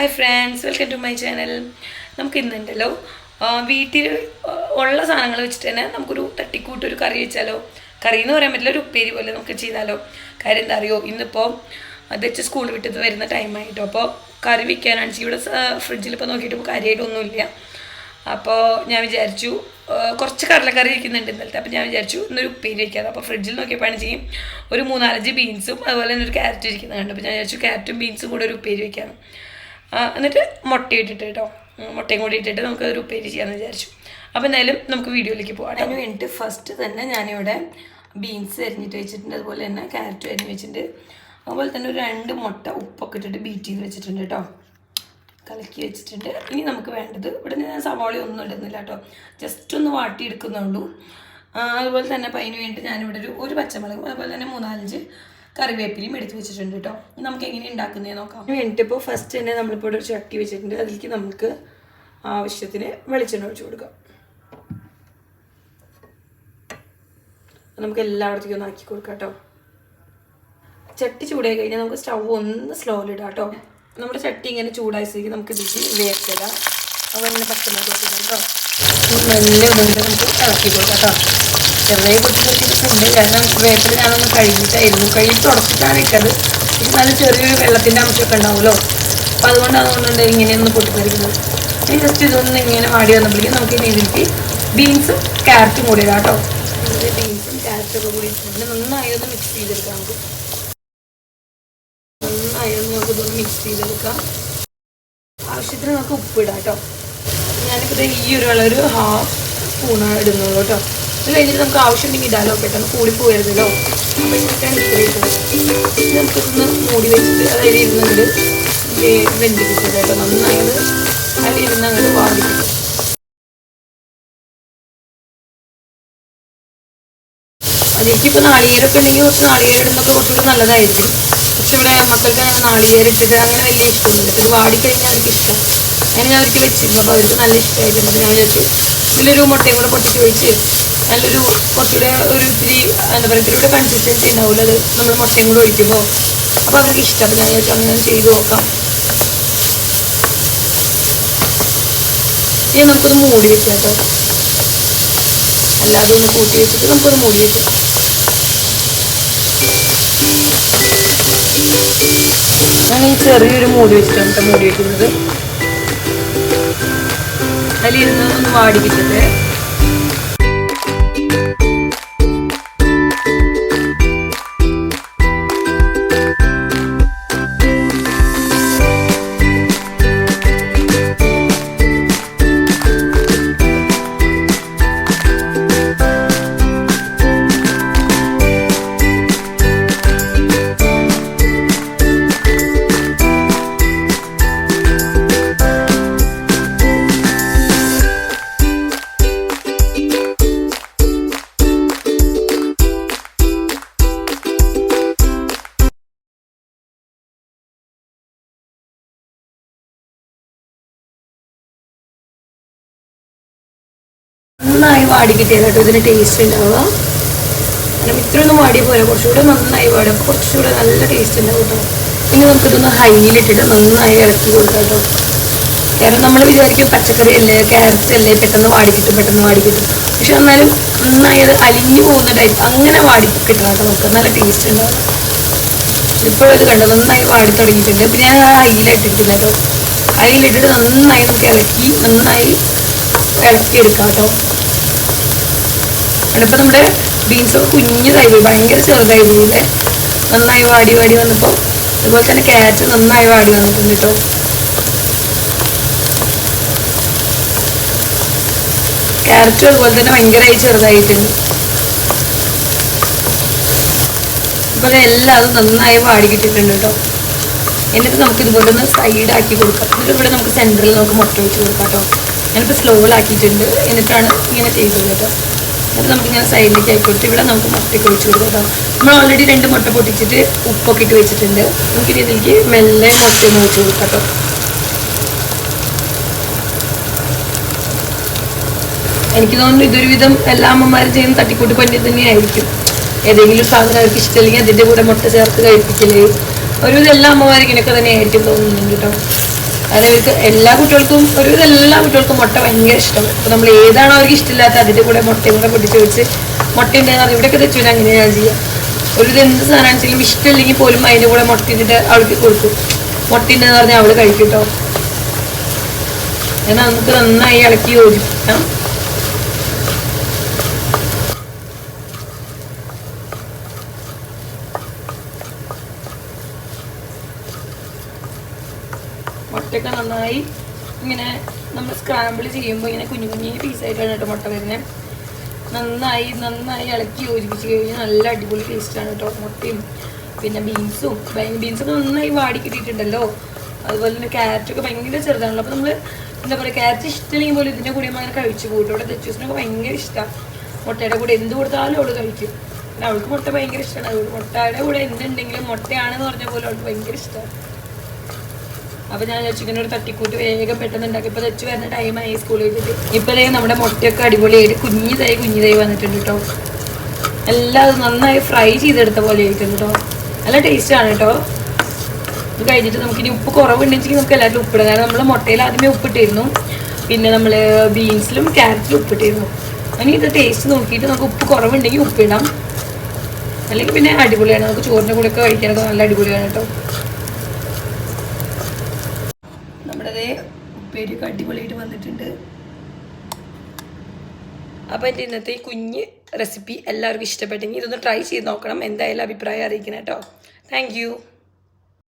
Hi friends welcome to my channel നമുക്ക് ഇന്നുണ്ടല്ലോ വീട്ടിൽ ഉള്ള സാധനങ്ങൾ വെച്ചിട്ട് തന്നെ നമുക്കൊരു തട്ടിക്കൂട്ട് ഒരു കറി വെച്ചാലോ. കറി എന്ന് പറയാൻ പറ്റില്ല ഒരു ഉപ്പേരി പോലെ നമുക്ക് ചെയ്താലോ. കാര്യം എന്താ അറിയോ ഇന്നിപ്പോൾ വെച്ച് സ്കൂൾ വിട്ടത് വരുന്ന ടൈമായിട്ടോ അപ്പോൾ കറി വെക്കാനാണ് ഇവിടെ ഫ്രിഡ്ജിൽ ഇപ്പോൾ നോക്കിയിട്ട് ഇപ്പോൾ കാര്യമായിട്ടൊന്നുമില്ല അപ്പോൾ ഞാൻ വിചാരിച്ചു കുറച്ച് കടലക്കറി വയ്ക്കുന്നുണ്ട് ഇന്നലത്തെ. അപ്പോൾ ഞാൻ വിചാരിച്ചു ഇന്നൊരു ഉപ്പേരി വയ്ക്കാതെ അപ്പോൾ ഫ്രിഡ്ജിൽ നോക്കിയപ്പോഴാണ് ചെയ്യും ഒരു മൂന്നാലഞ്ച് ബീൻസും അതുപോലെ തന്നെ ഒരു ക്യാരറ്റ് ഇരിക്കുന്നത് കണ്ടു. അപ്പോൾ ഞാൻ വിചാരിച്ചു ക്യാരറ്റും ബീൻസും കൂടെ ഒരു ഉപ്പേരി വയ്ക്കാണ് ആ, എന്നിട്ട് മുട്ട ഇട്ടിട്ട് കേട്ടോ മുട്ടയും കൂടി ഇട്ടിട്ട് നമുക്ക് ഒരു ചെയ്യാമെന്ന് വിചാരിച്ചു. അപ്പോൾ എന്തായാലും നമുക്ക് വീഡിയോയിലേക്ക് പോകാം അതിന് വേണ്ടിയിട്ട് ഫസ്റ്റ് തന്നെ ഞാനിവിടെ ബീൻസ് അരിഞ്ഞിട്ട് വെച്ചിട്ടുണ്ട്. അതുപോലെ തന്നെ ക്യാരറ്റ് അരിഞ്ഞ് വെച്ചിട്ടുണ്ട്. അതുപോലെ തന്നെ ഒരു രണ്ട് മുട്ട ഉപ്പൊക്കെ ഇട്ടിട്ട് ബീറ്റ് ചെയ്ത് വെച്ചിട്ടുണ്ട് കേട്ടോ കലക്കി വെച്ചിട്ടുണ്ട്. ഇനി നമുക്ക് വേണ്ടത് ഇവിടെ ഞാൻ സവാള ഒന്നും ഇടുന്നില്ല കേട്ടോ ജസ്റ്റ് ഒന്ന് വാട്ടി എടുക്കുന്നുള്ളൂ അതുപോലെ തന്നെ അപ്പം അതിന് വേണ്ടി ഞാനിവിടെ ഒരു ഒരു പച്ചമുളകും അതുപോലെ തന്നെ മൂന്നാലഞ്ച് കറിവേപ്പിലയും എടുത്ത് വെച്ചിട്ടുണ്ട് കേട്ടോ നമുക്ക് എങ്ങനെ ഉണ്ടാക്കുന്നതെന്ന് നോക്കാം. എന്നിട്ട് ഇപ്പോൾ ഫസ്റ്റ് തന്നെ നമ്മളിപ്പോൾ ഒരു ചട്ടി വെച്ചിട്ടുണ്ട്. അതിലേക്ക് നമുക്ക് ആവശ്യത്തിന് വെളിച്ചെണ്ണ ഒഴിച്ചു കൊടുക്കാം. നമുക്ക് എല്ലായിടത്തേക്കും ഒന്ന് ആക്കി കൊടുക്കാം കേട്ടോ ചട്ടി ചൂടായി കഴിഞ്ഞാൽ നമുക്ക് സ്റ്റൗ ഒന്ന് സ്ലോയിൽ ഇടാം കേട്ടോ നമ്മുടെ ചട്ടി ഇങ്ങനെ ചൂടായി സ്ഥിതിക്ക് നമുക്ക് ഇതിൽ വേർത്തിടാം അതുപോലെ പച്ചമുളക് കേട്ടോ നല്ല നമുക്ക് ഇളക്കി കൊടുക്കാം കേട്ടോ ചെറുതായി പൊട്ടിപ്പൊട്ടിയിട്ടുണ്ട് കാരണം വേപ്പിൽ ഞാനൊന്ന് കഴുകിയിട്ടായിരുന്നു. കഴുകി തുടച്ചിട്ടാണ് ഇട്ടത് നല്ല ചെറിയൊരു വെള്ളത്തിന്റെ അംശമൊക്കെ ഉണ്ടാവുമല്ലോ? അപ്പം അതുകൊണ്ടാണ് അതുകൊണ്ട് ഇങ്ങനെയൊന്ന് പൊട്ടിത്തെറിക്കുന്നത് ഇനി ജസ്റ്റ് ഇതൊന്ന് ഇങ്ങനെ വാടി വന്നപ്പോഴേക്കും നമുക്ക് ഇനി ഇതിലേക്ക് ബീൻസും ക്യാരറ്റും കൂടി ഇടാം കേട്ടോ. ബീൻസും ക്യാരറ്റും ഒക്കെ കൂടി നന്നായി ഒന്ന് മിക്സ് ചെയ്തെടുക്കാം നമുക്ക്. നന്നായി ഒന്ന് നമുക്ക് ഇതൊന്ന് മിക്സ് ചെയ്തെടുക്കാം. ആവശ്യത്തിന് നമുക്ക് ഉപ്പ് ഇടാം കേട്ടോ. ഞാനിപ്പോൾ ഈ ഒരു ഹാഫ് സ്പൂണാണ് ഇടുന്നുള്ളൂ കേട്ടോ. ഇത് കഴിഞ്ഞിട്ട് നമുക്ക് ആവശ്യമുണ്ടെങ്കിൽ ഇടാലോ പെട്ടെന്ന് കൂടി പോകരുതല്ലോ അപ്പോൾ ഇതിനൊക്കെയാണ് ഇത്ര ഇട്ടത് ഇത് മൂടി വെച്ചിട്ട് അതായത് ഇരുന്നുകൊണ്ട് വെന്തിപ്പിച്ചത് കേട്ടോ നന്നായി അത് അതിൽ ഇരുന്ന് അങ്ങോട്ട് വാടിപ്പിക്കും അതിലേക്ക് ഇപ്പോൾ നാളികേരൊക്കെ ഉണ്ടെങ്കിൽ കുറച്ച് നാളികേരം ഇടുന്നൊക്കെ കുറച്ചുകൂടി നല്ലതായിരിക്കും. പക്ഷെ ഇവിടെ മക്കൾക്ക് അങ്ങനെ നാളികേരം ഇട്ടിട്ട് അങ്ങനെ വലിയ ഇഷ്ടമൊന്നുമില്ല. ഇത് വാടിക്കഴിഞ്ഞാൽ അവർക്ക് ഇഷ്ടം. അങ്ങനെ അവർക്ക് വെച്ചിരുന്നു. അപ്പോൾ അവർക്ക് നല്ല ഇഷ്ടമായിരുന്നു അപ്പോൾ ഞാൻ വിചാരിച്ചു ഇതിലൊരു മുട്ടയും കൂടെ പൊട്ടിച്ച് ഒഴിച്ച് നല്ലൊരു കുറച്ചുകൂടെ ഒരു ഇത്തിരി എന്താ പറയുക ഇത്തിരി കൂടെ കൺസിസ്റ്റൻസി ഉണ്ടാവില്ല അത് നമ്മൾ മുട്ടയും കൂടെ ഒഴിക്കുമ്പോൾ അപ്പോൾ അവർക്ക് ഇഷ്ടം. വിചാരിച്ചു അങ്ങനെ ചെയ്ത് നോക്കാം. ഇനി നമുക്കൊന്ന് മൂടി വെക്കാം കേട്ടോ. അല്ലാതെ ഒന്ന് കൂട്ടി വെച്ചിട്ട് നമുക്കൊന്ന് മൂടി വെക്കാം. ഞാൻ ഈ ചെറിയൊരു മൂടി വെച്ചിട്ടാണ് കേട്ടോ മൂടി വെക്കുന്നത്. അതിലിരുന്ന് ഒന്ന് വാടി കിട്ടട്ടെ നന്നായി വാടി കിട്ടിയത് കേട്ടോ ഇതിന് ടേസ്റ്റ് ഉണ്ടാവുക. കാരണം ഇത്രയൊന്നും വാടി പോരാ. കുറച്ചുകൂടെ നന്നായി വാടും. അപ്പോൾ കുറച്ചുകൂടെ നല്ല ടേസ്റ്റ് ഉണ്ടാവും കേട്ടോ ഇനി നമുക്കിതൊന്ന് ഹൈയിലിട്ടിട്ട് നന്നായി ഇളക്കി കൊടുക്കാം കേട്ടോ കാരണം നമ്മൾ വിചാരിക്കും പച്ചക്കറി അല്ലേ ക്യാരറ്റ് അല്ലേ പെട്ടെന്ന് വാടി കിട്ടും പെട്ടെന്ന് വാടി കിട്ടും. പക്ഷെ എന്നാലും നന്നായി അത് അലിഞ്ഞു പോകുന്ന ടൈപ്പ് അങ്ങനെ വാടി കിട്ടണം കേട്ടോ നമുക്ക്. നല്ല ടേസ്റ്റ് ഉണ്ടാവും. ഇപ്പോഴത് കണ്ടോ നന്നായി വാടി തുടങ്ങിയിട്ടുണ്ട്. പിന്നെ ഞാൻ അയിലിട്ടിരിക്കുന്നത് കേട്ടോ അയിലിട്ടിട്ട് നന്നായി നമുക്ക് ഇളക്കി നന്നായി ഇളക്കിയെടുക്കാം കേട്ടോ ഇപ്പം നമ്മുടെ ബീൻസ് കുഞ്ഞതായി പോയി ഭയങ്കര ചെറുതായി പോയില്ലേ നന്നായി വാടി വാടി വന്നപ്പോൾ അതുപോലെ തന്നെ ക്യാരറ്റ് നന്നായി വാടി വന്നിട്ടുണ്ട് കേട്ടോ. ക്യാരറ്റും അതുപോലെ തന്നെ ഭയങ്കരമായി ചെറുതായിട്ടുണ്ട്. ഇപ്പൊ അത് എല്ലാതും നന്നായി വാടി കിട്ടിയിട്ടുണ്ട് കേട്ടോ. എന്നിട്ട് നമുക്ക് ഇതുപോലെ ഒന്ന് സൈഡ് ആക്കി കൊടുക്കാം. എന്നിട്ട് ഇവിടെ നമുക്ക് സെന്ററിൽ നമുക്ക് മുട്ട വെച്ച് കൊടുക്കാം കേട്ടോ. ഞാനിപ്പോൾ സ്ലോവിലാക്കിയിട്ടുണ്ട് എന്നിട്ടാണ് ഇങ്ങനെ ചെയ്തത് കേട്ടോ. എന്നിട്ട് നമുക്കിങ്ങനെ സൈഡിലേക്ക് കൊടുത്ത് ഇവിടെ നമുക്ക് മുട്ടയ്ക്ക് ഒഴിച്ച് കൊടുക്കാം നമ്മൾ ഓൾറെഡി രണ്ട് മുട്ട പൊട്ടിച്ചിട്ട് ഉപ്പൊക്കെ ഇട്ട് വെച്ചിട്ടുണ്ട്. നമുക്കിനി ഇതിലേക്ക് മെല്ലെ മുട്ടയൊന്ന് വെച്ച് കൊടുക്കാം കേട്ടോ എനിക്ക് തോന്നുന്നു ഇതൊരുവിധം എല്ലാ അമ്മമാരും ചെയ്യുന്ന തട്ടിക്കൂട്ട് പണി തന്നെയായിരിക്കും. ഏതെങ്കിലും സാധനം അവർക്ക് ഇഷ്ടമില്ലെങ്കിൽ അതിന്റെ കൂടെ മുട്ട ചേർത്ത് കഴിപ്പിക്കൽ. ഒരുവിധം എല്ലാ അമ്മമാരും ഇങ്ങനെയൊക്കെ തന്നെ ആയിരിക്കും തോന്നുന്നുണ്ട് കേട്ടോ അതായത് എല്ലാ കുട്ടികൾക്കും ഒരു എല്ലാ കുട്ടികൾക്കും മുട്ട ഭയങ്കര ഇഷ്ടമാണ് അപ്പോൾ നമ്മൾ ഏതാണോ അവർക്ക് ഇഷ്ടമില്ലാത്ത അതിന്റെ കൂടെ മുട്ടയും കൂടെ പൊട്ടിച്ച് വെച്ച് മുട്ട ഉണ്ടെന്ന് പറഞ്ഞാൽ ഇവിടെയൊക്കെ തെച്ചു അങ്ങനെയാണ് ചെയ്യുക ഒരു ഇത് എന്ത് സാധനമാണെങ്കിലും ഇഷ്ടമില്ലെങ്കിൽ പോലും അതിന്റെ കൂടെ മുട്ട ഇട്ടിട്ട് അവൾക്ക് കൊടുക്കും. മുട്ട ഉണ്ടെന്ന് പറഞ്ഞാൽ അവൾ കഴിക്കും കേട്ടോ എന്നാൽ നമുക്ക് നന്നായി ഇളക്കി യോജിപ്പിക്കാം മുട്ടയൊക്കെ നന്നായി ഇങ്ങനെ നമ്മൾ സ്ക്രാമ്പിൾ ചെയ്യുമ്പോൾ ഇങ്ങനെ കുഞ്ഞു കുഞ്ഞു പീസായിട്ടാണ് കേട്ടോ മുട്ട വരുന്നത് നന്നായി നന്നായി ഇളക്കി യോജിപ്പിച്ച് കഴിഞ്ഞാൽ നല്ല അടിപൊളി ടേസ്റ്റാണ് കേട്ടോ മുട്ടയും. പിന്നെ ബീൻസും ബീൻസൊക്കെ നന്നായി വാടി കിട്ടിയിട്ടുണ്ടല്ലോ. അതുപോലെ തന്നെ ക്യാരറ്റൊക്കെ ഭയങ്കര ചെറുതാണല്ലോ. അപ്പോൾ നമ്മൾ എന്താ പറയുക ക്യാരറ്റ് ഇഷ്ടമില്ലെങ്കിൽ പോലും ഇതിന്റെ കൂടെ അങ്ങനെ കഴിച്ചു കൂട്ടും. ഇവിടെ തെച്ചൂസിനൊക്കെ ഭയങ്കര ഇഷ്ടമാണ് മുട്ടയുടെ കൂടെ എന്ത് കൊടുത്താലും അവൾ കഴിക്കും. അവൾക്ക് മുട്ട ഭയങ്കര ഇഷ്ടമാണ് അതുകൊണ്ട് മുട്ടയുടെ കൂടെ എന്തുണ്ടെങ്കിലും മുട്ടയാണെന്ന് പറഞ്ഞ പോലെ അവൾക്ക് ഭയങ്കര ഇഷ്ടമാണ് അപ്പൊ ഞാൻ ചിക്കൻ ഒരു തട്ടിക്കൂട്ട് വേഗം പെട്ടെന്ന് ഉണ്ടാക്കി. ഇപ്പൊ തെച്ചു വരുന്ന ടൈമായി സ്കൂളിൽ വെച്ചിട്ട്. ഇപ്പൊ ദേ നമ്മുടെ മുട്ടയൊക്കെ അടിപൊളിയായിട്ട് കുഞ്ഞിതായി കുഞ്ഞിതായി വന്നിട്ടുണ്ട് കേട്ടോ എല്ലാം അത് നന്നായി ഫ്രൈ ചെയ്തെടുത്ത പോലെ ആയിട്ടുണ്ട് കേട്ടോ നല്ല ടേസ്റ്റ് ആണ് കേട്ടോ ഇത് കഴിഞ്ഞിട്ട് നമുക്ക് ഇനി ഉപ്പ് കുറവുണ്ടെങ്കിൽ നമുക്ക് എല്ലാവരും ഉപ്പിടാം. കാരണം നമ്മൾ മുട്ടയിൽ ആദ്യമേ ഉപ്പിട്ടിരുന്നു. പിന്നെ നമ്മൾ ബീൻസിലും ക്യാരറ്റിലും ഉപ്പിട്ടിരുന്നു. ഇനി ഇത് ടേസ്റ്റ് നോക്കിയിട്ട് നമുക്ക് ഉപ്പ് കുറവുണ്ടെങ്കിൽ ഉപ്പിടാം. അല്ലെങ്കിൽ പിന്നെ അടിപൊളിയാണ്. നമുക്ക് ചോറിന്റെ കൂടെയൊക്കെ കഴിക്കാനൊക്കെ നല്ല അടിപൊളിയാണ് കേട്ടോ അതേ ഉപ്പേരിയൊക്കെ അടിപൊളിയായിട്ട് വന്നിട്ടുണ്ട്. അപ്പോൾ എന്റെ ഇന്നത്തെ കുഞ്ഞ് റെസിപ്പി എല്ലാവർക്കും ഇഷ്ടപ്പെട്ടെങ്കിൽ ഇതൊന്ന് ട്രൈ ചെയ്ത് നോക്കണം. എന്തായാലും അഭിപ്രായം അറിയിക്കണം കേട്ടോ. താങ്ക്